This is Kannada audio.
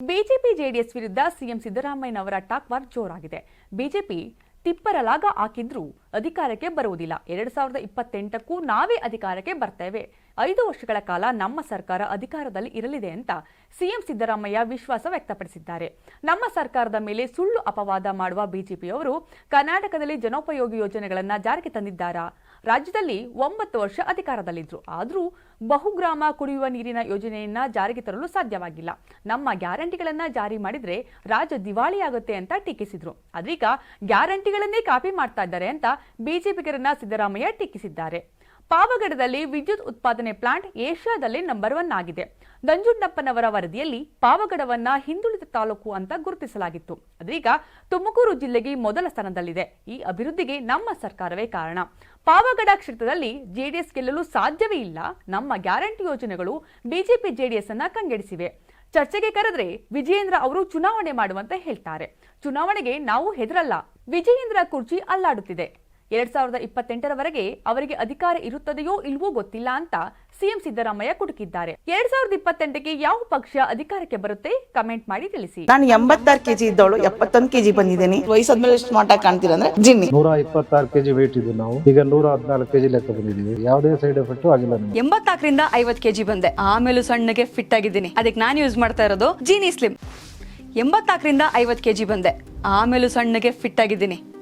ಬಿಜೆಪಿ ಜೆಡಿಎಸ್ ವಿರುದ್ಧ ಸಿಎಂ ಸಿದ್ದರಾಮಯ್ಯನವರ ಟಾಕ್ ವಾರ್ ಜೋರಾಗಿದೆ. ಬಿಜೆಪಿ ತಿಪ್ಪರಲಾಗ ಹಾಕಿದ್ರೂ ಅಧಿಕಾರಕ್ಕೆ ಬರುವುದಿಲ್ಲ. ಎರಡ್ ಸಾವಿರದ ಇಪ್ಪತ್ತೆಂಟಕ್ಕೂ ನಾವೇ ಅಧಿಕಾರಕ್ಕೆ ಬರ್ತೇವೆ. ಐದು ವರ್ಷಗಳ ಕಾಲ ನಮ್ಮ ಸರ್ಕಾರ ಅಧಿಕಾರದಲ್ಲಿ ಇರಲಿದೆ ಅಂತ ಸಿಎಂ ಸಿದ್ದರಾಮಯ್ಯ ವಿಶ್ವಾಸ ವ್ಯಕ್ತಪಡಿಸಿದ್ದಾರೆ. ನಮ್ಮ ಸರ್ಕಾರದ ಮೇಲೆ ಸುಳ್ಳು ಅಪವಾದ ಮಾಡುವ ಬಿಜೆಪಿಯವರು ಕರ್ನಾಟಕದಲ್ಲಿ ಜನೋಪಯೋಗಿ ಯೋಜನೆಗಳನ್ನು ಜಾರಿಗೆ ತಂದಿದ್ದಾರಾ? ರಾಜ್ಯದಲ್ಲಿ ಒಂಬತ್ತು ವರ್ಷ ಅಧಿಕಾರದಲ್ಲಿದ್ದರು ಆದರೂ ಬಹುಗ್ರಾಮ ಕುಡಿಯುವ ನೀರಿನ ಯೋಜನೆಯನ್ನ ಜಾರಿಗೆ ತರಲು ಸಾಧ್ಯವಾಗಿಲ್ಲ. ನಮ್ಮ ಗ್ಯಾರಂಟಿಗಳನ್ನ ಜಾರಿ ಮಾಡಿದ್ರೆ ರಾಜ್ಯ ದಿವಾಳಿಯಾಗುತ್ತೆ ಅಂತ ಟೀಕಿಸಿದ್ರು. ಅದೀಗ ಗ್ಯಾರಂಟಿಗಳನ್ನೇ ಕಾಪಿ ಮಾಡ್ತಾ ಇದ್ದಾರೆ ಅಂತ ಬಿಜೆಪಿಗರನ್ನ ಸಿದ್ದರಾಮಯ್ಯ ಟೀಕಿಸಿದ್ದಾರೆ. ಪಾವಗಡದಲ್ಲಿ ವಿದ್ಯುತ್ ಉತ್ಪಾದನೆ ಪ್ಲಾಂಟ್ ಏಷ್ಯಾದಲ್ಲೇ ನಂಬರ್ ಒನ್ ಆಗಿದೆ. ನಂಜುಂಡಪ್ಪನವರ ವರದಿಯಲ್ಲಿ ಪಾವಗಡವನ್ನ ಹಿಂದುಳಿದ ತಾಲೂಕು ಅಂತ ಗುರುತಿಸಲಾಗಿತ್ತು. ಅದೀಗ ತುಮಕೂರು ಜಿಲ್ಲೆಗೆ ಮೊದಲ ಸ್ಥಾನದಲ್ಲಿದೆ. ಈ ಅಭಿವೃದ್ಧಿಗೆ ನಮ್ಮ ಸರ್ಕಾರವೇ ಕಾರಣ. ಪಾವಗಡ ಕ್ಷೇತ್ರದಲ್ಲಿ ಜೆಡಿಎಸ್ ಗೆಲ್ಲಲು ಸಾಧ್ಯವೇ ಇಲ್ಲ. ನಮ್ಮ ಗ್ಯಾರಂಟಿ ಯೋಜನೆಗಳು ಬಿಜೆಪಿ ಜೆಡಿಎಸ್ ಅನ್ನ ಕಂಗೆಡಿಸಿವೆ. ಚರ್ಚೆಗೆ ಕರೆದ್ರೆ ವಿಜಯೇಂದ್ರ ಅವರು ಚುನಾವಣೆ ಮಾಡುವಂತೆ ಹೇಳ್ತಾರೆ. ಚುನಾವಣೆಗೆ ನಾವು ಹೆದರಲ್ಲ. ವಿಜಯೇಂದ್ರ ಕುರ್ಚಿ ಅಲ್ಲಾಡುತ್ತಿದೆ. ಎರಡ್ ಸಾವಿರದ ಇಪ್ಪತ್ತೆಂಟರವರೆಗೆ ಅವರಿಗೆ ಅಧಿಕಾರ ಇರುತ್ತದೆಯೋ ಇಲ್ವೋ ಗೊತ್ತಿಲ್ಲ ಅಂತ ಸಿಎಂ ಸಿದ್ದರಾಮಯ್ಯ ಕುಟುಕಿದ್ದಾರೆ. ಎರಡ್ ಸಾವಿರದ ಇಪ್ಪತ್ತೆಂಟಕ್ಕೆ ಯಾವ ಪಕ್ಷ ಅಧಿಕಾರಕ್ಕೆ ಬರುತ್ತೆ? ಕಮೆಂಟ್ ಮಾಡಿ ತಿಳಿಸಿ. ನಾನು ಎಂಬತ್ತಾರು ಕೆಜಿ ಇದ್ದವಳು ಎಪ್ಪತ್ತೊಂದು ಕೆಜಿ ಬಂದಿದ್ದೀನಿ. ವಯಸ್ಸಾದ್ಮೇಲೆ ಸ್ಮಾರ್ಟ್ ಆಗಿ ಕಾಣ್ತೀರಾ ಅಂದ್ರೆ ಜಿನ್ನಿ. ನೂರ ಇಪ್ಪತ್ತಾರು ಕೆಜಿ ವೇಟ್ ಇದ್ದು ನಾವು. ಈಗ ನೂರ ಹದಿನಾಲ್ಕು ಕೆಜಿ ಲೆಕ್ಕ ಬಂದಿದ್ದೀವಿ. ಯಾವುದೇ ಸೈಡ್ ಎಫೆಕ್ಟ್ ಆಗಿಲ್ಲ ಎಂಬತ್ತಾಕರಿಂದ ಎಂಬತ್ನಾಲ್ಕರಿಂದ ಐವತ್ ಕೆಜಿ ಬಂದೆ. ಆಮೇಲೂ ಸಣ್ಣಗೆ ಫಿಟ್ ಆಗಿದ್ದೀನಿ. ಅದಕ್ಕೆ ನಾನು ಯೂಸ್ ಮಾಡ್ತಾ ಇರೋದು ಜೀನಿ ಸ್ಲಿಮ್ ಎಂಬತ್ನಾಲ್ಕರಿಂದ ಐವತ್ ಕೆಜಿ ಬಂದೆ. ಆಮೇಲೂ ಸಣ್ಣಗೆ ಫಿಟ್ ಆಗಿದ್ದೀನಿ.